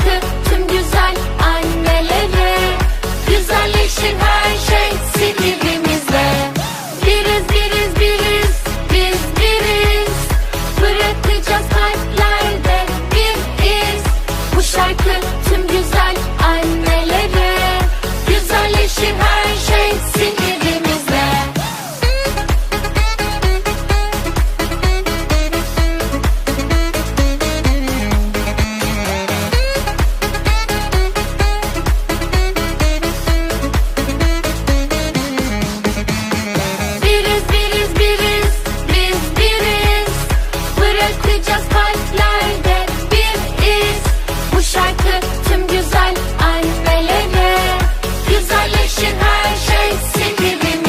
hakkı tüm güzel annelere. Güzelleşir her şey sinirimizle Biriz biriz biriz biz biriz. Bırakacağız kalplerde bir iz. Bu şarkı tüm güzel just punch like